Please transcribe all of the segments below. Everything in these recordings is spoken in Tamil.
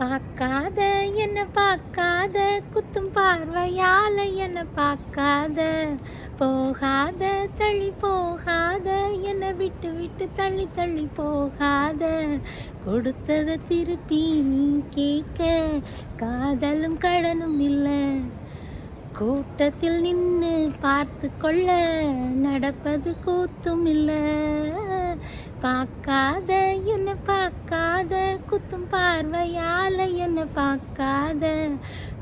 பார்க்காத என்ன பார்க்காத குத்தும் பார்வையால என்ன பார்க்காத. போகாத தள்ளி போகாத என்னை விட்டு விட்டு தள்ளி தள்ளி போகாத. கொடுத்ததை திருப்பி நீ கேட்க காதலும் கடனும் இல்லை. கூட்டத்தில் நின்று பார்த்து கொள்ள நடப்பது கூத்தும் இல்லை. பார்க்காத குத்தும் பார்வையால் என்னை பார்க்காத.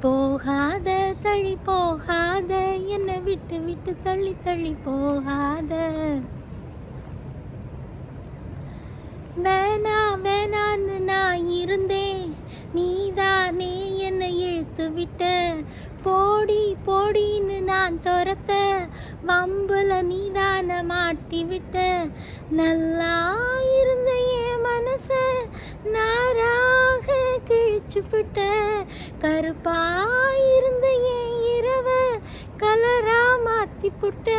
போகாத தள்ளி போகாத என்னை விட்டு விட்டு தள்ளி தள்ளி போகாத. வேணா வேணான்னு நான் இருந்தேன். நீதானே என்னை இழுத்து விட்ட. போடி போடின்னு நான் துரத்த. வம்புல நீதான மாட்டி விட்ட. நல்லா இருந்தேன் மனச நாராக கிழிச்சு கருப்பாயிருந்த என் இரவ கலரா மாத்தி புட்ட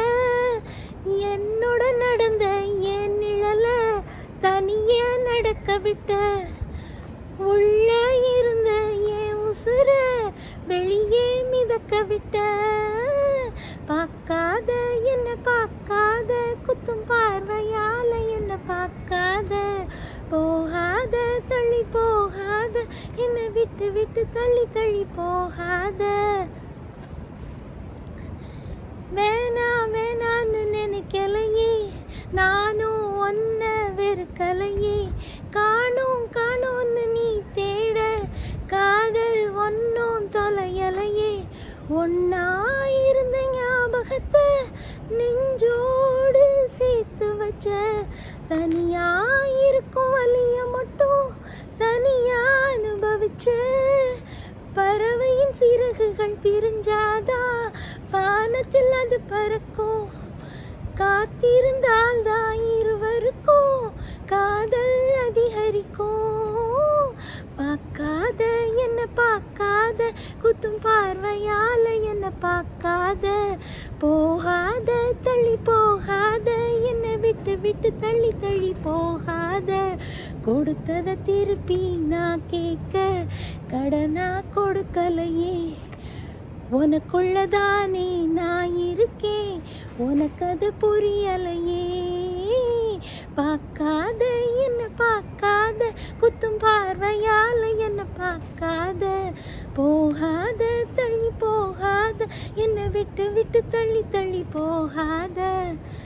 என்னோட நடந்த என் நிழல தனியே நடக்க விட்ட உள்ள இருந்த என் உசுர வெளியே மிதக்க விட்ட பார்க்காத என்ன பார்க்காத குத்தும் பார்வையால என்ன பார்க்காத. போகாத தள்ளி போகாத. என்னை விட்டு விட்டு தள்ளி தள்ளி போகாத. வேணா வேணான்னு நினைக்கலையே. நானும் ஒன்ன வெறுக்கலையே. காணும் காணும்னு நீ தேட. காதல் ஒன்றும் தொலையலையே. ஒன்னா இருந்த ஞாபகத்தை நெஞ்சோடு அனுபவிச்ச பறவையின் சிறகுகள் பிரிஞ்சாதா? வானத்தில் அது பறக்கும் காத்திருந்தால் தான் இருவருக்கும் காதல் அதிகரிக்கும் பார்க்காத என்ன பார்க்காத? குத்தும் பார்வையால என்ன பார்க்காத? போகாத தள்ளி போகாத. என்னை விட்டு விட்டு தள்ளி தள்ளி போகாத கொடுத்தத திருப்பி நான் கேட்க கடனா கொடுக்கலையே. உனக்குள்ளதானே நான் இருக்கேன். உனக்கு அது புரியலையே. பார்க்காத என்ன பார்க்காத குத்தும் பார்வையால் என்ன பார்க்காத. போகாத தள்ளி போகாத என்னை விட்டு விட்டு தள்ளி தள்ளி போகாத.